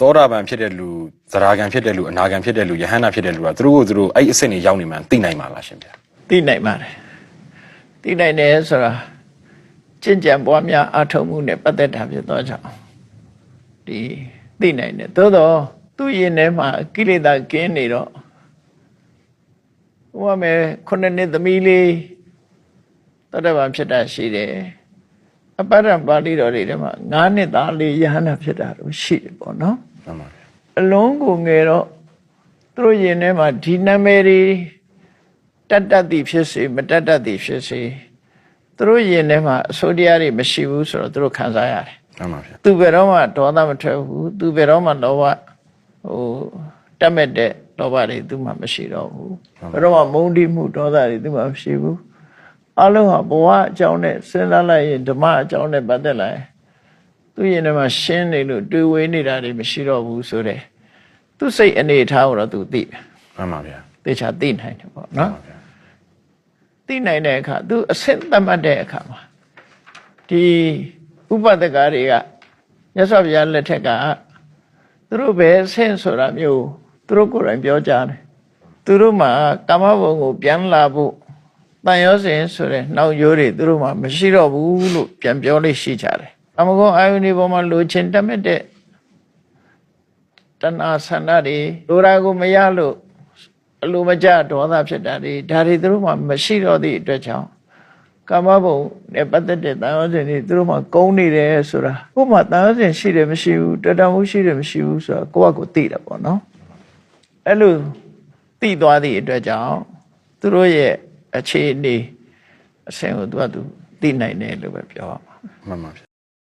သောတာပန်ဖြစ်တဲ့လူသရဂံဖြစ်တဲ့လူအနာဂံဖြစ်တဲ့လူယဟန္တာဖြစ်တဲ့လူကသူတို့ကိုသူတို့အဲ့ဒီအဆင့်တွေရောက်နေမှန်းသိနိုင်ပါလားရှင်ဗျာသိနိုင်ပါတယ်သိနိုင်တယ်ဆိုတာကျင့်ကြံပွားများအထောက်မှုနဲ့ပတ်သက်တာဖြစ်သောကြောင့်ဒီသိနိုင်တယ်သို့တော့သူ့ရင်ထဲမှာကိလေသာကင်းနေတော့ဟိုကမယ်ခုနှစ်နှစ်သမီးလေးတတ္တဗံဖြစ်တာရှိတယ် အပ္ပရပါဠိတော်တွေထဲမှာ၅နှစ်သားလေးယဟန္တာဖြစ်တာတော့ရှိတယ်ပေါ့နော်မှန်ပါဗျာအလုံးကိုငယ်တော့သူတို့ရင်ထဲမှာဒီနာမည်တွေတတ်တတ်သည်ဖြစ်စေမတတ်တတ်သည်ဖြစ်စေသူတို့ရင်ထဲမှာအစိုးတရားတွေမရှိဘူးဆိုတော့သူတို့ခံစားရတယ်မှန်ပါဗျာသူဘယ်တော့မှဒေါသမထွက်ဘူးသူဘယ်တော့မှလောဘဟိုတတ်မဲ့တဲ့လောဘတွေသူမှမရှိတော့ဘူးဘယ်တော့မှမုန်းတိမှုဒေါသတွေသူမှမရှိဘူး အလုံးဟာဘဝအကြောင်းနဲ့စဉ်းစားလိုက်ရင်ဓမ္မအကြောင်းနဲ့ပတ်သက်လာရင်သူရင်ထဲမှာရှင်းနေလို့တွေးဝေးနေတာတွေမရှိတော့ဘူးဆိုတဲ့သူစိတ်အနေအထားကိုတော့သူသိတယ်မှန်ပါဗျာသေချာသိနိုင်တယ်ပေါ့မှန်နော်ပါဗျာသိနိုင်တဲ့အခါသူအစစ်သတ်မှတ်တဲ့အခါမှာဒီဥပဒကတွေကမြတ်စွာဘုရားလက်ထက်ကသူတို့ပဲဆင့်ဆိုတာမျိုးသူတို့ကိုယ်တိုင်ပြောကြတယ်သူတို့မှာကာမဘုံကိုပြန်လာဖို့ တန်ရောစဉ်ဆိုတဲ့နောက်ရိုးတွေသူတို့မှာမရှိတော့ဘူးလို့ပြန်ပြောလို့ရှိကြတယ်အမကုန်းအာယုန်ဒီပေါ်မှာလိုချင်တတ်မဲ့တဲ့တဏှာဆန္ဒတွေလိုရာကိုမရလို့အလိုမကျဒေါသဖြစ်တာတွေဒါတွေသူတို့မှမရှိတော့သည့်အတွက်ကြောင့်ကာမဘုံနဲ့ပတ်သက်တဲ့တန်ရောစဉ်တွေသူတို့မှကုန်းနေတယ်ဆိုတာကိုယ်မှတန်ရောစဉ်ရှိတယ်မရှိဘူးတတမှုရှိတယ်မရှိဘူးဆိုတာကိုယ့်အကိုသိတယ်ပေါ့နော်အဲ့လိုသိသွားသည့်အတွက်ကြောင့်သူတို့ရဲ့ အခြေအနေအဆင့်ကိုသူကသူသိနိုင်တယ်လို့ပဲပြောရမှာမှန်ပါဗျာ